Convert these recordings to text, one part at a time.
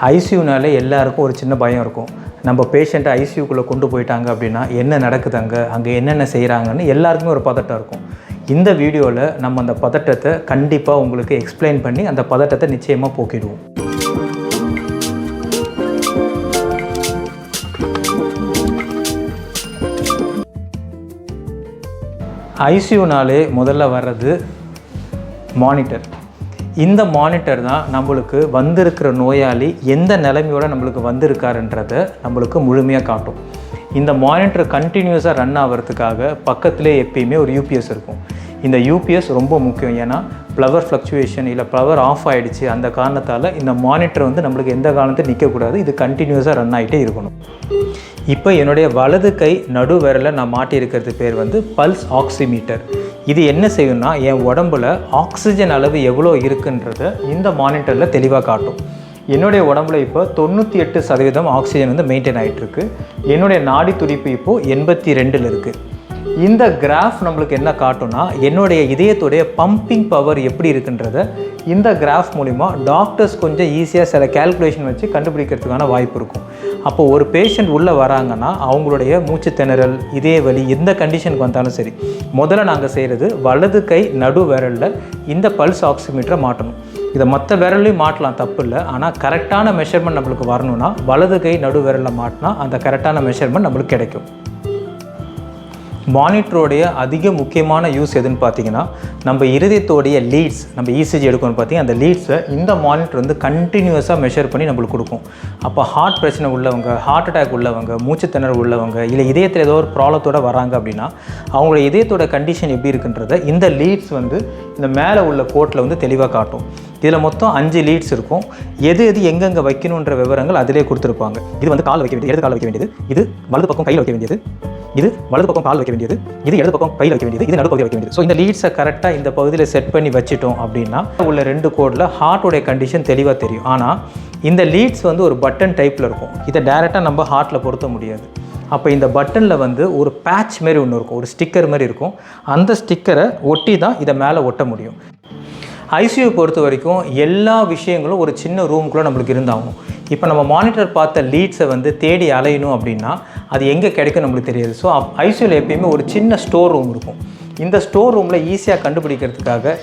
ஐசியூனாலே எல்லாருக்கும் ஒரு சின்ன பயம் இருக்கும். நம்ம பேஷண்ட்டை ஐசியூக்குள்ளே கொண்டு போயிட்டாங்க அப்படின்னா என்ன நடக்குது அங்கே? அங்கே என்னென்ன செய்கிறாங்கன்னு எல்லாருக்குமே ஒரு பதட்டம் இருக்கும். இந்த வீடியோவில் நம்ம அந்த பதட்டத்தை கண்டிப்பாக உங்களுக்கு எக்ஸ்பிளைன் பண்ணி அந்த பதட்டத்தை நிச்சயமாக போக்கிடுவோம். ஐசியூனாலே முதல்ல வர்றது மானிட்டர் இந்த மானிட்டர் தான் நம்மளுக்கு வந்திருக்கிற நோயாளி எந்த நிலைமையோட நம்மளுக்கு வந்திருக்காருன்றதை நம்மளுக்கு முழுமையாக காட்டும். இந்த மானிட்டர் கண்டினியூஸாக ரன் ஆகிறதுக்காக பக்கத்திலே எப்பயுமே ஒரு யூபிஎஸ் இருக்கும். இந்த யூபிஎஸ் ரொம்ப முக்கியம். ஏன்னா ஃப்ளவர் ஃப்ளக்சுவேஷன் இல்லை ஃப்ளவர் ஆஃப் ஆகிடுச்சு அந்த காரணத்தால் இந்த மானிட்டர் வந்து நம்மளுக்கு எந்த காலத்தையும் நிற்கக்கூடாது இது கண்டினியூஸாக ரன் ஆகிட்டே இருக்கணும். இப்போ என்னுடைய வலது கை நடு நான் மாட்டியிருக்கிறது பேர் வந்து பல்ஸ் ஆக்சிமீட்டர் இது என்ன செய்யும்னா என் உடம்புல ஆக்சிஜன் அளவு எவ்வளோ இருக்குன்றத இந்த மானிட்டரில் தெளிவாக காட்டும். என்னுடைய உடம்புல இப்போ தொண்ணூற்றி எட்டு சதவீதம் ஆக்சிஜன் வந்து மெயின்டைன் ஆகிட்டுருக்கு என்னுடைய நாடி துடிப்பு இப்போது எண்பத்தி ரெண்டில் இருக்குது இந்த கிராஃப் நம்மளுக்கு என்ன காட்டும்னா என்னுடைய இதயத்துடைய பம்பிங் பவர் எப்படி இருக்குன்றத இந்த கிராஃப் மூலிமா டாக்டர்ஸ் கொஞ்சம் ஈஸியாக சில கேல்குலேஷன் வச்சு கண்டுபிடிக்கிறதுக்கான வாய்ப்பு இருக்கும். அப்போ ஒரு பேஷண்ட் உள்ளே வராங்கன்னா அவங்களுடைய மூச்சு திணறல் இதய வலி எந்த கண்டிஷனுக்கு வந்தாலும் சரி முதல்ல நாங்கள் செய்கிறது வலது கை நடு விரலில் இந்த பல்ஸ் ஆக்சிமீட்டரை மாட்டணும். இதை மற்ற விரல்லையும் மாட்டலாம் தப்பு இல்லை. ஆனால் கரெக்டான மெஷர்மெண்ட் நம்மளுக்கு வரணும்னா வலது கை நடு விரலில் மாட்டினா அந்த கரெக்டான மெஷர்மெண்ட் நம்மளுக்கு கிடைக்கும். மானிட்டருடைய அதிக முக்கியமான யூஸ் எதுன்னு பார்த்தீங்கன்னா நம்ம இருதயத்தோடைய லீட்ஸ் நம்ம இசிஜி எடுக்கணும்னு பார்த்தீங்கன்னா அந்த லீட்ஸை இந்த மானிட்டர் வந்து கண்டினியூஸாக மெஷர் பண்ணி நம்மளுக்கு கொடுக்கும். அப்போ ஹார்ட் பிரச்சனை உள்ளவங்க ஹார்ட் அட்டாக் உள்ளவங்க மூச்சுத்திணறல் உள்ளவங்க இல்லை இதயத்தில் ஏதோ ஒரு ப்ராப்ளத்தோடு வராங்க அப்படின்னா அவங்களோட இதயத்தோட கண்டிஷன் எப்படி இருக்குன்றத இந்த லீட்ஸ் வந்து இந்த மேலே உள்ள கோட்டில் வந்து தெளிவாக காட்டும். இதில் மொத்தம் அஞ்சு லீட்ஸ் இருக்கும். எது எது எங்கெங்கே வைக்கணுன்ற விவரங்கள் அதிலே கொடுத்துருப்பாங்க. இது வந்து கால் வைக்க வேண்டியது. இடது கால் வைக்க வேண்டியது? இது வலது பக்கம் கையில் வைக்க வேண்டியது. இது வலது பக்கம் கால் வைக்க வேண்டியது. இது இடது பக்கம் கையில் வைக்க வேண்டியது. இது நடுப்பகுதி வைக்க வேண்டியது. ஸோ இந்த லீட்ஸை கரெக்டாக இந்த பகுதியில் செட் பண்ணி வச்சிட்டோம் அப்படின்னா உள்ள ரெண்டு கோடில் ஹார்ட்டோடைய கண்டிஷன் தெளிவாக தெரியும். ஆனால் இந்த லீட்ஸ் வந்து ஒரு பட்டன் டைப்பில் இருக்கும். இதை டேரெக்டாக நம்ம ஹார்ட்டில் பொருத்த முடியாது. அப்போ இந்த பட்டனில் வந்து ஒரு பேட்ச் மாதிரி ஒன்று இருக்கும். ஒரு ஸ்டிக்கர் மாதிரி இருக்கும். அந்த ஸ்டிக்கரை ஒட்டி தான் இதை மேலே ஒட்ட முடியும். ஐசியூ பொறுத்த வரைக்கும் எல்லா விஷயங்களும் ஒரு சின்ன ரூமுக்குள்ளே நம்மளுக்கு இருந்தாகும் இப்போ நம்ம மானிட்டர் பார்த்த லீட்ஸை வந்து தேடி அலையணும் அப்படின்னா அது எங்கே கிடைக்கும் நம்மளுக்கு தெரியாது. ஸோ ஐசியூவில் எப்பயுமே ஒரு சின்ன ஸ்டோர் ரூம் இருக்கும். இந்த ஸ்டோர் ரூமில் ஈஸியாக கண்டுபிடிக்கிறதுக்காக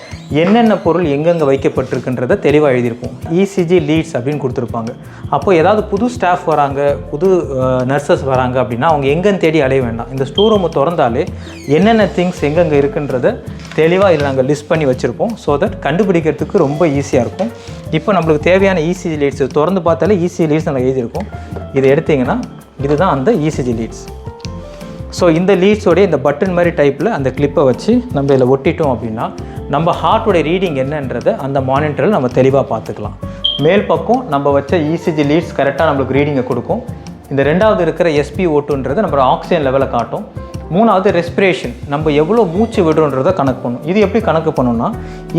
என்னென்ன பொருள் எங்கெங்கே வைக்கப்பட்டிருக்குன்றதை தெளிவாக எழுதியிருப்போம். இசிஜி லீட்ஸ் அப்படின்னு கொடுத்துருப்பாங்க. அப்போது ஏதாவது புது ஸ்டாஃப் வராங்க புது நர்சஸ் வராங்க அப்படின்னா அவங்க எங்கேன்னு தேடி அலைய வேண்டாம். இந்த ஸ்டோர் ரூமை திறந்தாலே என்னென்ன திங்ஸ் எங்கெங்கே இருக்குன்றத தெளிவாக இதில் நாங்கள் லிஸ்ட் பண்ணி வச்சுருப்போம். ஸோ தட் கண்டுபிடிக்கிறதுக்கு ரொம்ப ஈஸியாக இருக்கும். இப்போ நம்மளுக்கு தேவையான இசிஜி லீட்ஸ் திறந்து பார்த்தாலே இசிஜி லீட்ஸ் நாங்கள் எழுதியிருக்கோம். இதை எடுத்தீங்கன்னா இதுதான் அந்த இசிஜி லீட்ஸ் ஸோ இந்த லீட்ஸோடைய இந்த பட்டன் மாதிரி டைப்பில் அந்த கிளிப்பை வச்சு நம்ம இதில் ஒட்டிட்டோம் அப்படின்னா நம்ம ஹார்ட்டோடைய ரீடிங் என்னன்றதை அந்த மானிட்டரில் நம்ம தெளிவாக பார்த்துக்கலாம். மேல் பக்கம் நம்ம வச்ச இசிஜி லீட்ஸ் கரெக்டாக நம்மளுக்கு ரீடிங்கை கொடுக்கும். இந்த ரெண்டாவது இருக்கிற எஸ்பி ஓட்டுன்றது நம்ம ஆக்சிஜன் லெவலை காட்டும். மூணாவது ரெஸ்பிரேஷன் நம்ம எவ்வளோ மூச்சு விடுறோன்றதை கணக்கு பண்ணும். இது எப்படி கணக்கு பண்ணணும்னா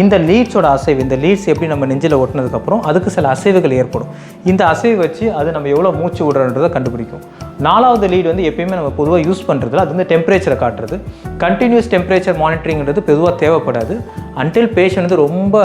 இந்த லீட்ஸோட அசைவு இந்த லீட்ஸ் எப்படி நம்ம நெஞ்சில் ஒட்டினதுக்கப்புறம் அதுக்கு சில அசைவுகள் ஏற்படும். இந்த அசைவு வச்சு அது நம்ம எவ்வளோ மூச்சு விடுறோன்றதை கண்டுபிடிக்கும். நாலாவது லீடு வந்து எப்பயுமே நம்ம பொதுவாக யூஸ் பண்ணுறதுல அது வந்து டெம்பரேச்சரை காட்டுறது. கண்டினியூஸ் டெம்பரேச்சர் மானிட்டரிங்கிறது பொதுவாக தேவைப்படாது. அன்டில் பேஷண்ட் வந்து ரொம்ப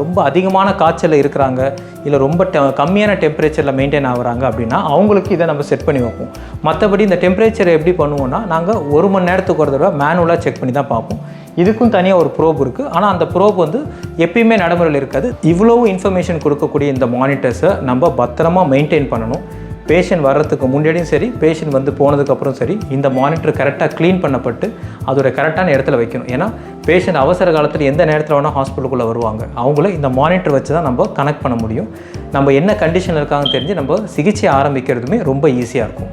ரொம்ப அதிகமான காய்ச்சலில் இருக்கிறாங்க இல்லை ரொம்ப டெ கம்மியான டெம்பரேச்சரில் மெயின்டைன் ஆகுறாங்க அப்படின்னா அவங்களுக்கு இதை நம்ம செட் பண்ணி வைப்போம். மற்றபடி இந்த டெம்பரேச்சரை எப்படி பண்ணுவோம்னா நாங்கள் ஒரு மணி நேரத்துக்கு ஒரு தடவை மேனுவலாக செக் பண்ணி தான் பார்ப்போம். இதுக்கும் தனியாக ஒரு ப்ரோப் இருக்குது ஆனால் அந்த ப்ரோப் வந்து எப்பயுமே நடைமுறையில் இருக்காது. இவ்வளோ இன்ஃபர்மேஷன் கொடுக்கக்கூடிய இந்த மானிட்டர்ஸை நம்ம பத்திரமா மெயின்டைன் பண்ணணும். பேஷண்ட் வர்றதுக்கு முன்னாடியும் சரி பேஷண்ட் வந்து போனதுக்கப்புறம் சரி இந்த மானிட்டர் கரெக்டாக க்ளீன் பண்ணப்பட்டு அதோட கரெக்டான இடத்துல வைக்கணும். ஏன்னா பேஷண்ட் அவசர காலத்தில் எந்த நேரத்தில் வேணால் ஹாஸ்பிட்டலுக்குள்ளே வருவாங்க. அவங்கள இந்த மானிட்டர் வச்சு தான் நம்ம கனெக்ட் பண்ண முடியும். நம்ம என்ன கண்டிஷனில் இருக்காங்கன்னு தெரிஞ்சு நம்ம சிகிச்சை ஆரம்பிக்கிறதுமே ரொம்ப ஈஸியாக இருக்கும்.